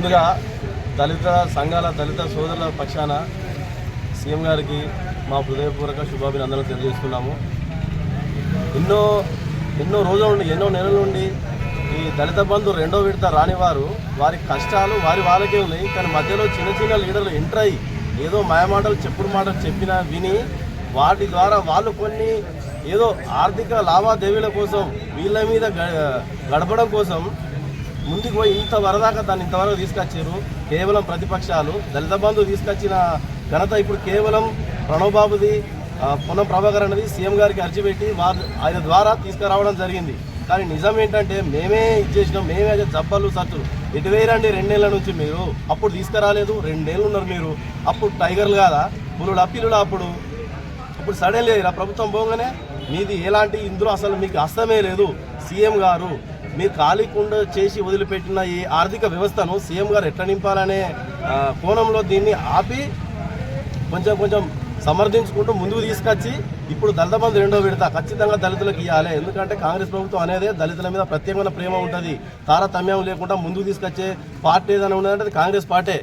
ముందుగా దళిత సంఘాల దళిత సోదరుల పక్షాన సీఎం గారికి మా హృదయపూర్వక శుభాభినందనలు తెలియజేస్తున్నాము. ఎన్నో ఎన్నో రోజుల నుండి ఎన్నో నెలల నుండి ఈ దళిత బంధు రెండో విడత రానివారు వారి కష్టాలు వారి వాళ్ళకే ఉన్నాయి. కానీ మధ్యలో చిన్న చిన్న లీడర్లు ఎంటర్ అయ్యి ఏదో మాయమాటలు చెప్పుడు మాటలు చెప్పినా విని వాటి ద్వారా వాళ్ళు కొన్ని ఏదో ఆర్థిక లావాదేవీల కోసం వీళ్ళ మీద గ- గడపడం కోసం ముందుకు పోయి ఇంత వరదాకా దాన్ని ఇంతవరకు తీసుకొచ్చారు కేవలం ప్రతిపక్షాలు. దళిత బంధువు తీసుకొచ్చిన ఘనత ఇప్పుడు కేవలం ప్రణవ్ బాబుది ఆ, పొన్నం ప్రభాకర్ అనేది సీఎం గారికి అర్జీ పెట్టి వారు ఆయన ద్వారా తీసుకురావడం జరిగింది. కానీ నిజం ఏంటంటే మేమే ఇచ్చేసినాం. మేమే అయితే జబ్బలు సత్తులు ఎటు వేయరండి రెండేళ్ళ నుంచి మీరు. అప్పుడు తీసుకురాలేదు. రెండేళ్ళు ఉన్నారు మీరు. అప్పుడు టైగర్లు కాదా? పులుడు పిల్లుడా అప్పుడు? ఇప్పుడు సడన్లీ ప్రభుత్వం పోగానే మీది ఎలాంటి ఇందులో అసలు మీకు అస్తమే లేదు. సీఎం గారు మీరు ఖాళీకుండా చేసి వదిలిపెట్టిన ఈ ఆర్థిక వ్యవస్థను సీఎం గారు ఎట్లా నింపాలనే కోణంలో దీన్ని ఆపి కొంచెం కొంచెం సమర్థించుకుంటూ ముందుకు తీసుకొచ్చి ఇప్పుడు దళిత బంధు రెండో విడత ఖచ్చితంగా దళితులకు ఇవ్వాలి ఎందుకంటే కాంగ్రెస్ ప్రభుత్వం అనేది దళితుల మీద ప్రత్యేకమైన ప్రేమ ఉంటుంది. తారతమ్యం లేకుండా ముందుకు తీసుకొచ్చే పార్టీ ఏదైనా ఉన్నదంటే అది కాంగ్రెస్ పార్టీ.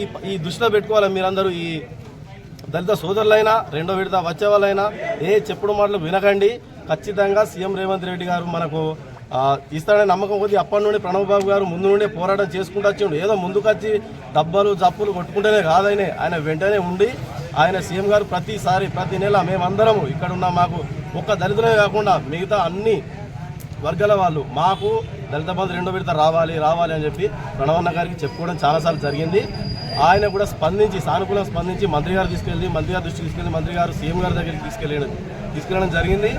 ఈ ఈ దృష్టిలో పెట్టుకోవాలి మీరందరూ ఈ దళిత సోదరులైనా రెండో విడత వచ్చే వాళ్ళైనా ఏ చెప్పుడు మాటలు వినకండి. ఖచ్చితంగా సీఎం రేవంత్ రెడ్డి గారు మనకు ఆ, నమ్మకం కొద్ది అప్పటి నుండి ప్రణవ్ బాబు గారు ముందు నుండే పోరాటం చేసుకుంటూ వచ్చిండు. ఏదో ముందుకొచ్చి దెబ్బలు జప్పులు కొట్టుకుంటేనే కాదనే. ఆయన వెంటనే ఉండి ఆయన సీఎం గారు ప్రతిసారి ప్రతి నెల మేమందరము ఇక్కడ ఉన్న మాకు ఒక్క దళితులే కాకుండా మిగతా అన్ని వర్గాల వాళ్ళు మాకు దళిత బంధు రెండో విడత రావాలి రావాలి అని చెప్పి ప్రణవన్న గారికి చెప్పుకోవడం చాలాసార్లు జరిగింది. ఆయన కూడా స్పందించి సానుకూలంగా స్పందించి మంత్రి గారు తీసుకెళ్ళి మంత్రి గారు దృష్టికి తీసుకెళ్ళి మంత్రి గారు సీఎం గారి దగ్గరికి తీసుకెళ్ళి తీసుకెళ్ళడం జరిగింది.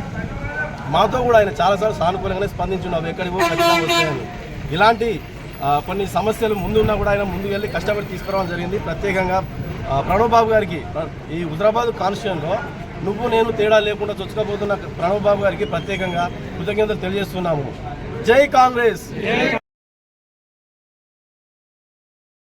మాతో కూడా ఆయన చాలాసార్లు సానుకూలంగానే స్పందించున్నావు ఎక్కడికి వస్తాయని. ఇలాంటి కొన్ని సమస్యలు ముందున్నా కూడా ఆయన ముందుకు వెళ్ళి కష్టపడి తీసుకురావడం జరిగింది. ప్రత్యేకంగా ప్రణవ్ బాబు గారికి ఈ హుజరాబాద్ కాన్స్టిట్యూన్లో నువ్వు నేను తేడా లేకుండా చొచ్చుకపోతున్న ప్రణవ్ బాబు గారికి ప్రత్యేకంగా కృతజ్ఞతలు తెలియజేస్తున్నాము. జై కాంగ్రెస్!